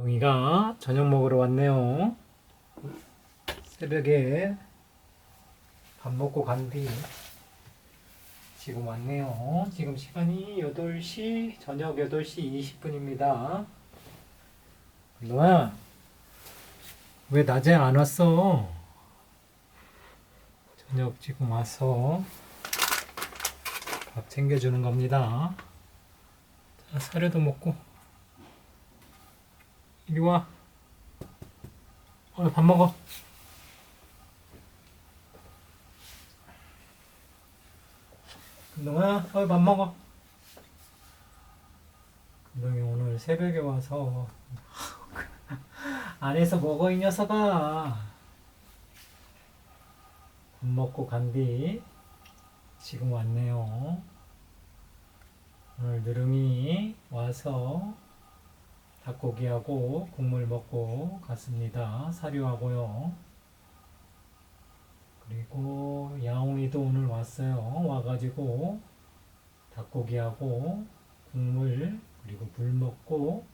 동이가 저녁 먹으러 왔네요. 새벽에 밥 먹고 간 뒤 지금 왔네요. 지금 시간이 8시, 저녁 8시 20분입니다. 너야, 왜 낮에 안 왔어? 저녁 지금 와서 밥 챙겨주는 겁니다. 자, 사료도 먹고. 이리 와. 어, 밥 먹어. 금동아, 어, 밥 먹어. 금동이 오늘 새벽에 와서 안에서 먹어 이 녀석아. 밥 먹고 간뒤 지금 왔네요. 오늘 느름이 와서 닭고기하고 국물 먹고 갔습니다. 사료하고요. 그리고 야옹이도 오늘 왔어요. 와가지고 닭고기하고 국물 그리고 물 먹고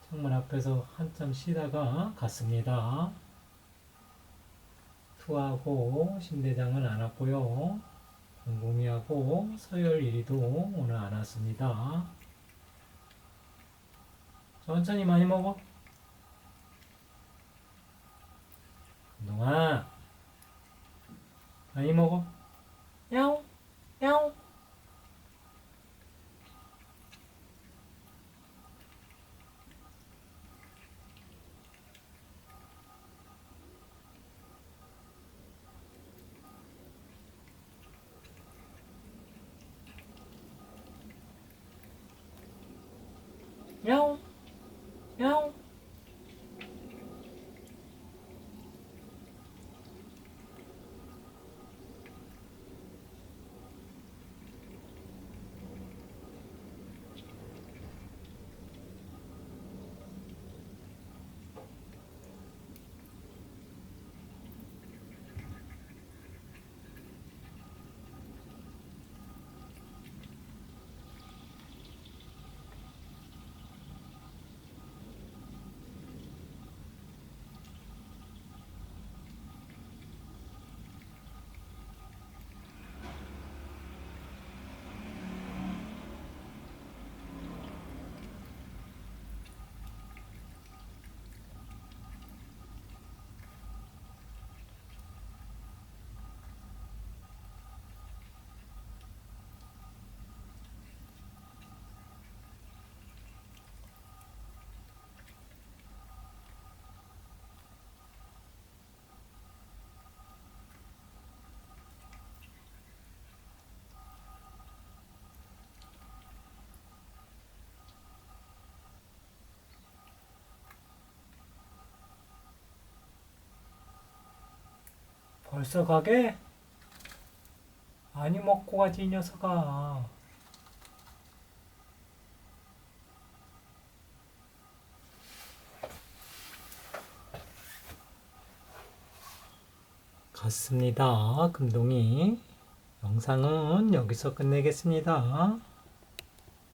창문 앞에서 한참 쉬다가 갔습니다. 투하고 신대장은 안 왔고요. 공공이하고 서열일이도 오늘 안 왔습니다. 천천히 많이 먹어. 금동아, 많이 먹어. 야옹. 야옹, 야옹. 벌써 가게? 많이 먹고 가지 이 녀석아. 갔습니다. 금동이. 영상은 여기서 끝내겠습니다.